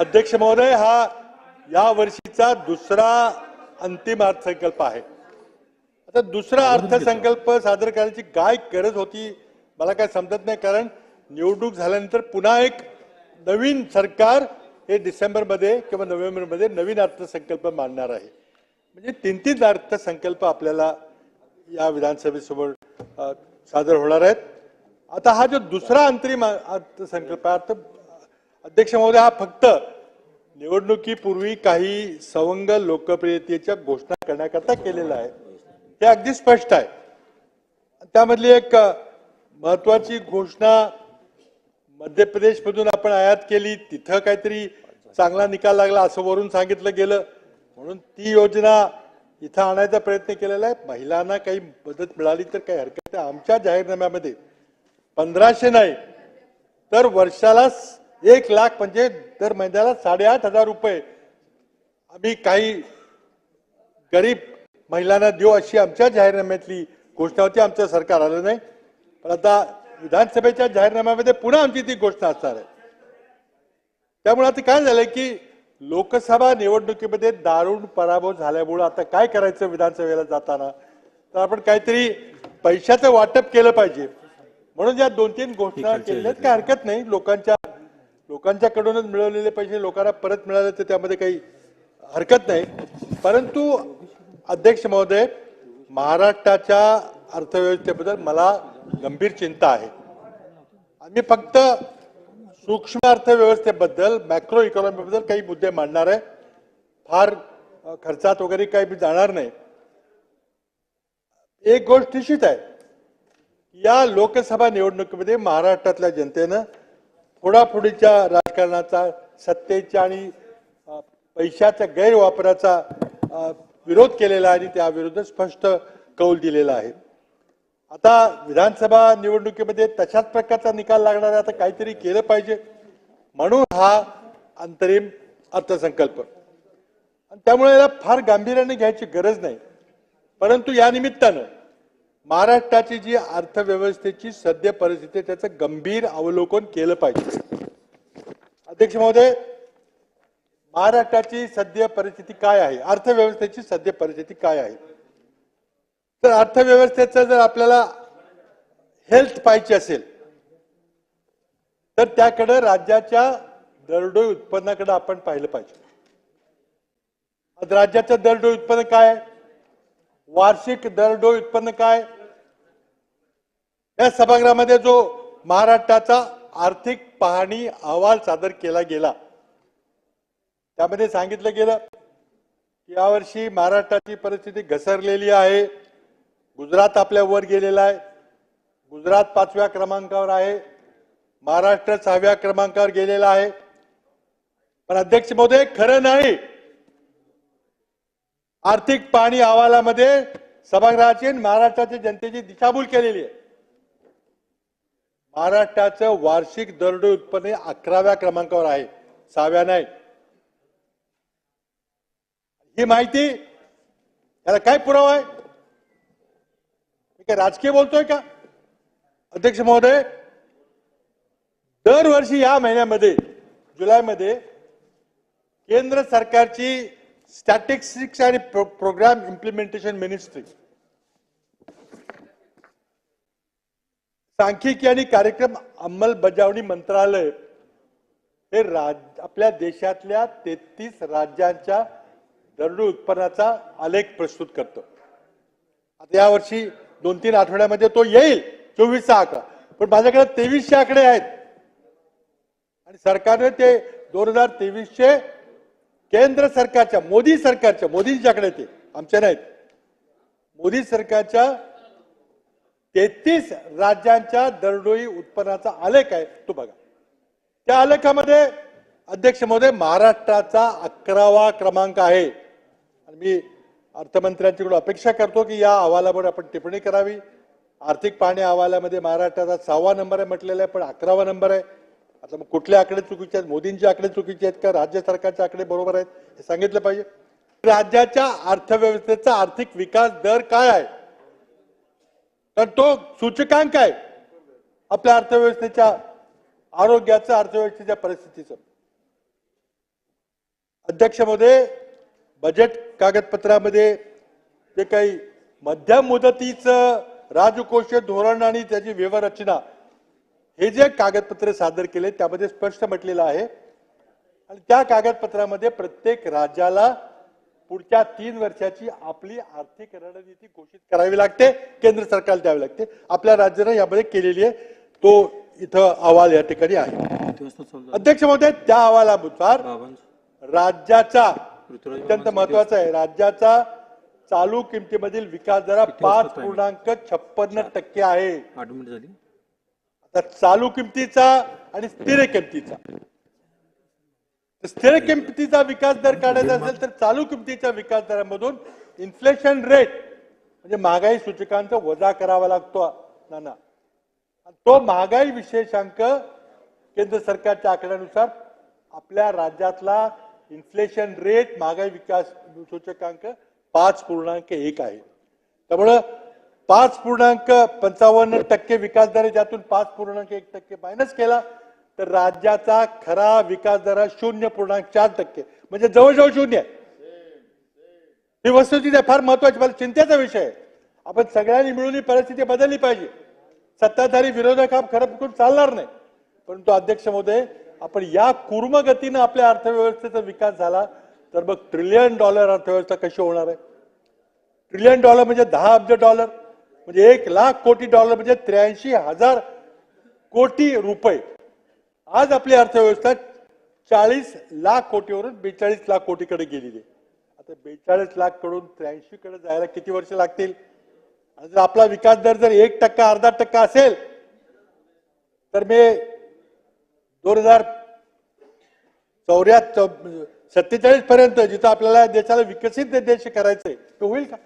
अध्यक्ष महोदय हा या वर्षीचा दुसरा अंतिम अर्थसंकल्प आहे. आता दुसरा अर्थसंकल्प सादर करण्याची काय गरज होती मला काय समजत नाही कारण निवडणूक झाल्यानंतर पुन्हा एक नवीन सरकार हे डिसेंबरमध्ये किंवा नोव्हेंबरमध्ये नवीन अर्थसंकल्प मांडणार आहे. म्हणजे तीन तीन अर्थसंकल्प आपल्याला या विधानसभेसमोर सादर होणार आहेत. आता हा जो दुसरा अंतरिम अर्थसंकल्प आहे अर्थ अध्यक्ष महोदय हा फक्त निवडणुकीपूर्वी काही सवंग लोकप्रियतेच्या घोषणा करण्याकरता केलेला आहे. हे अगदी स्पष्ट आहे. त्यामधली एक महत्वाची घोषणा मध्य प्रदेशमधून आपण आयात केली. तिथं काहीतरी चांगला निकाल लागला असं वरून सांगितलं गेलं. म्हणून ती योजना इथं आणायचा प्रयत्न केलेला आहे. महिलांना काही मदत मिळाली तर काही हरकत नाही. आमच्या जाहीरनाम्यामध्ये पंधराशे नाही तर वर्षाला एक लाख म्हणजे दर महिन्याला साडेआठ हजार रुपये. आम्ही काही गरीब महिलांना देऊ अशी आमच्या जाहीरनाम्यातली घोषणा होती. आमचं सरकार आलं नाही. पण आता विधानसभेच्या जाहीरनाम्यामध्ये पुन्हा आमची ती घोषणा असणार आहे. त्यामुळे आता काय झालंय की लोकसभा निवडणुकीमध्ये दारुण पराभव झाल्यामुळे आता काय करायचं विधानसभेला जाताना? तर आपण काहीतरी पैशाचं वाटप केलं पाहिजे. म्हणून या दोन तीन घोषणा केल्या काय हरकत नाही. लोकांच्या लोकांच्याकडूनच मिळवलेले पैसे लोकांना परत मिळाले तर त्यामध्ये काही हरकत नाही. परंतु अध्यक्ष महोदय महाराष्ट्राच्या अर्थव्यवस्थेबद्दल मला गंभीर चिंता आहे. आम्ही फक्त सूक्ष्म अर्थव्यवस्थेबद्दल मॅक्रो इकॉनॉमीबद्दल काही मुद्दे मांडणार आहे. फार खर्चात वगैरे काही मी जाणार नाही. एक गोष्ट निश्चित आहे. या लोकसभा निवडणुकीमध्ये महाराष्ट्रातल्या जनतेनं फोडाफोडीच्या राजकारणाचा सत्तेच्या आणि पैशाच्या गैरवापराचा विरोध केलेला आहे आणि त्याविरुद्ध स्पष्ट कौल दिलेला आहे. आता विधानसभा निवडणुकीमध्ये तशाच प्रकारचा निकाल लागणार आहे आता काहीतरी केलं पाहिजे. म्हणून हा अंतरिम अर्थसंकल्प. आणि त्यामुळे याला फार गांभीर्याने घ्यायची गरज नाही. परंतु या निमित्तानं महाराष्ट्राची जी अर्थव्यवस्थेची सद्य परिस्थिती त्याचं गंभीर अवलोकन केलं पाहिजे. अध्यक्ष महोदय महाराष्ट्राची सद्य परिस्थिती काय आहे? अर्थव्यवस्थेची सद्य परिस्थिती काय आहे? तर अर्थव्यवस्थेचं जर आपल्याला हेल्थ पाहिजे असेल तर त्याकडे राज्याच्या दरडोई उत्पन्नाकडे आपण पाहिलं पाहिजे. आज राज्याचं दरडोई उत्पन्न काय? वार्षिक दरडोई उत्पन्न काय? या सभागृहामध्ये जो महाराष्ट्राचा आर्थिक पाहणी अहवाल सादर केला गेला त्यामध्ये सांगितलं गेलं की यावर्षी महाराष्ट्राची परिस्थिती घसरलेली आहे. गुजरात आपल्या वर गेलेला आहे. गुजरात पाचव्या क्रमांकावर आहे. महाराष्ट्र सहाव्या क्रमांकावर गेलेला आहे. पण अध्यक्ष महोदय खरं नाही. आर्थिक पाणी अहवालामध्ये सभागृहाची महाराष्ट्राच्या जनतेची दिशाभूल केलेली आहे. महाराष्ट्राचं वार्षिक दरडोई उत्पन्न अकराव्या क्रमांकावर आहे. सहाव्या नाही. ही माहिती याला काय पुरावा आहे? मी काय राजकीय बोलतोय का? अध्यक्ष महोदय दरवर्षी या महिन्यामध्ये जुलैमध्ये केंद्र सरकारची स्टॅटिस्टिक्स आणि प्रोग्राम इम्प्लिमेंटेशन मिनिस्ट्री सांख्यिकी आणि कार्यक्रम अंमलबजावणी मंत्रालय हे राज आपल्या देशातल्या तेहतीस राज्यांच्या दरडू उत्पन्नाचा आलेख प्रस्तुत करतो. आता यावर्षी दोन तीन आठवड्यामध्ये तो येईल चोवीसचा आकडा पण माझ्याकडे तेवीसशे आकडे आहेत. आणि सरकारने ते दोन हजार तेवीसशे केंद्र सरकारच्या मोदी सरकारच्या मोदींच्याकडे ते आमच्या नाहीत. मोदी सरकारच्या तेहतीस राज्यांच्या दरडोई उत्पन्नाचा आलेख आहे तो बघा. त्या आलेखामध्ये अध्यक्ष महोदय महाराष्ट्राचा अकरावा क्रमांक आहे. आणि मी अर्थमंत्र्यांच्याकडून अपेक्षा करतो की या अहवालावर आपण टिप्पणी करावी. आर्थिक पाहणी अहवालामध्ये महाराष्ट्राचा सहावा नंबर आहे म्हटलेला आहे पण अकरावा नंबर आहे. आता मग कुठले आकडे चुकीचे आहेत? मोदींचे आकडे चुकीचे आहेत का? राज्य सरकारचे आकडे बरोबर आहेत? हे सांगितलं पाहिजे. राज्याच्या अर्थव्यवस्थेचा आर्थिक विकास दर काय आहे? तर तो सूचकांक आहे आपल्या अर्थव्यवस्थेच्या आरोग्याचं अर्थव्यवस्थेच्या परिस्थितीचं. अध्यक्ष महोदय बजेट कागदपत्रामध्ये जे काही मध्यम मुदतीचं राजकोषीय धोरण आणि त्याची व्यवरचना हे जे कागदपत्र सादर केले त्यामध्ये स्पष्ट म्हटलेलं आहे. आणि त्या कागदपत्रामध्ये प्रत्येक राज्याला पुढच्या तीन वर्षाची आपली आर्थिक रणनीती घोषित करावी लागते केंद्र सरकारला द्यावी लागते. आपल्या राज्यानं यामध्ये केलेली आहे. तो इथं अहवाल या ठिकाणी आहे? अध्यक्ष महोदय त्या अहवालानुसार राज्याचा अत्यंत महत्त्वाचा आहे. राज्याचा चालू किमतीमधील विकास दर पाच? पूर्णांक छप्पन्न टक्के आहे. आता चालू किमतीचा आणि स्थिर किमतीचा. स्थिर किमतीचा विकास दर काढायचा असेल तर चालू किमतीच्या विकास दरामधून इन्फ्लेशन रेट म्हणजे महागाई सूचकांचा वजा करावा लागतो नाना. ना तो महागाई विशेषांक केंद्र सरकारच्या आकड्यानुसार आपल्या राज्यातला इन्फ्लेशन रेट महागाई विकास सूचकांक पाच पूर्णांक एक आहे. त्यामुळं पाच पूर्णांक पंचावन्न टक्के विकास दर आहे, ज्यातून पाच पूर्णांक एक टक्के मायनस केला तर राज्याचा खरा विकास दर शून्य पूर्णांक चार टक्के. म्हणजे जवळजवळ शून्य ही वस्तुस्थिती आहे, फार महत्वाची मला चिंतेचा विषय आहे. आपण सगळ्यांनी मिळून ही परिस्थिती बदलली पाहिजे. सत्ताधारी विरोधक हा खरं करून चालणार नाही. परंतु अध्यक्ष मोदय आपण या कुर्मगतीनं आपल्या अर्थव्यवस्थेचा विकास झाला तर मग ट्रिलियन डॉलर अर्थव्यवस्था कशी होणार आहे? ट्रिलियन डॉलर म्हणजे दहा अब्ज डॉलर म्हणजे एक लाख कोटी डॉलर म्हणजे त्र्याऐंशी हजार कोटी रुपये. आज आपली अर्थव्यवस्था चाळीस लाख कोटीवरून बेचाळीस लाख कोटीकडे गेलेली आहे. आता बेचाळीस लाखकडून त्र्याऐंशी कडे जायला किती वर्ष लागतील? आणि जर आपला विकास दर जर एक टक्का अर्धा टक्का असेल तर मी दोन हजार चौऱ्या सत्तेचाळीस पर्यंत जिथं आपल्याला देशाला विकसित देश करायचंय ते होईल का?